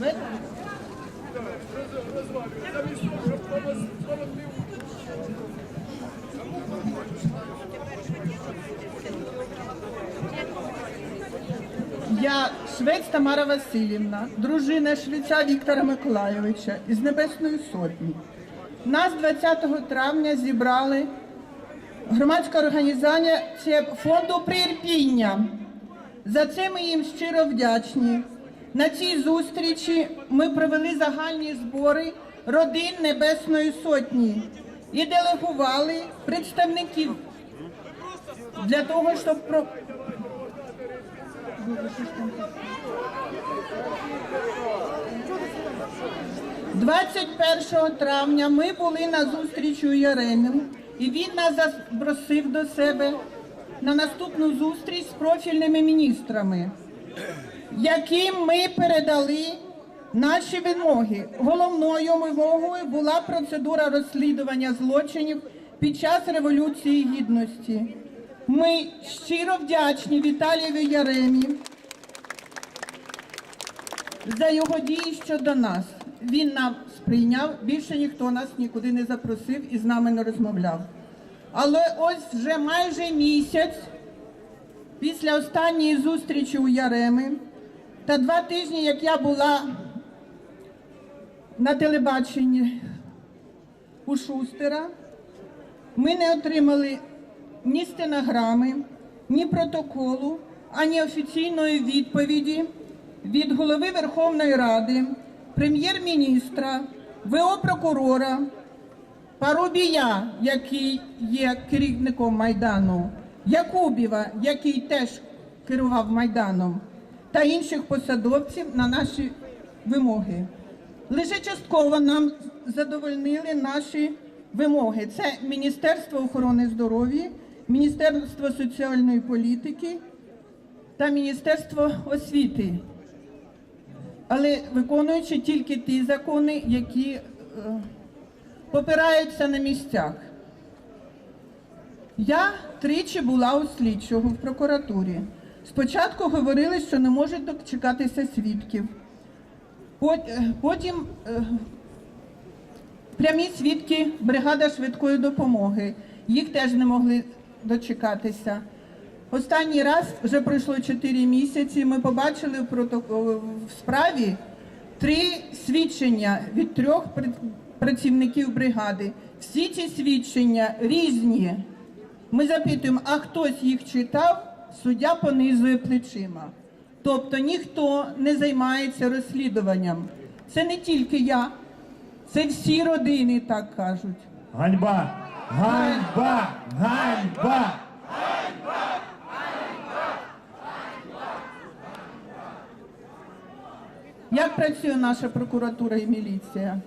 Ви- Я швець Тамара Васильівна, дружина швеця Віктора Миколайовича із Небесної Сотні. Нас 20 травня зібрали громадська організація фонду Приірпіння. За це ми їм щиро вдячні. На цій зустрічі ми провели загальні збори родин Небесної Сотні і делегували представників для того, щоб про 21 травня ми були на зустрічі у Яремі, і він нас запросив до себе на наступну зустріч з профільними міністрами, яким ми передали наші вимоги. Головною вимогою була процедура розслідування злочинів під час Революції Гідності. Ми щиро вдячні Віталієві Яремі за його дії щодо нас. Він нам сприйняв, більше ніхто нас нікуди не запросив і з нами не розмовляв. Але ось вже майже місяць після останньої зустрічі у Яреми та два тижні, як я була на телебаченні у Шустера, ми не отримали ні стенограми, ні протоколу, ані офіційної відповіді від голови Верховної Ради, прем'єр-міністра, ВО прокурора, Парубія, який є керівником Майдану, Якубєва, який теж керував Майданом, та інших посадовців на наші вимоги. Лише частково нам задовольнили наші вимоги. Це Міністерство охорони здоров'я, Міністерство соціальної політики та Міністерство освіти. Але виконуючи тільки ті закони, які е, попираються на місцях. Я тричі була у слідчого в прокуратурі. Спочатку говорили, що не можуть дочекатися свідків. Е, Потім е, прямі свідки бригада швидкої допомоги. Їх теж не могли дочекатися. Останній раз вже пройшло 4 місяці. Ми побачили в, справі три свідчення від трьох працівників бригади. Всі ці свідчення різні. Ми запитуємо, а хтось їх читав, суддя понизує плечима. Тобто ніхто не займається розслідуванням. Це не тільки я, це всі родини так кажуть. Ганьба! Ганьба! Ганьба! Як працює наша прокуратура і міліція?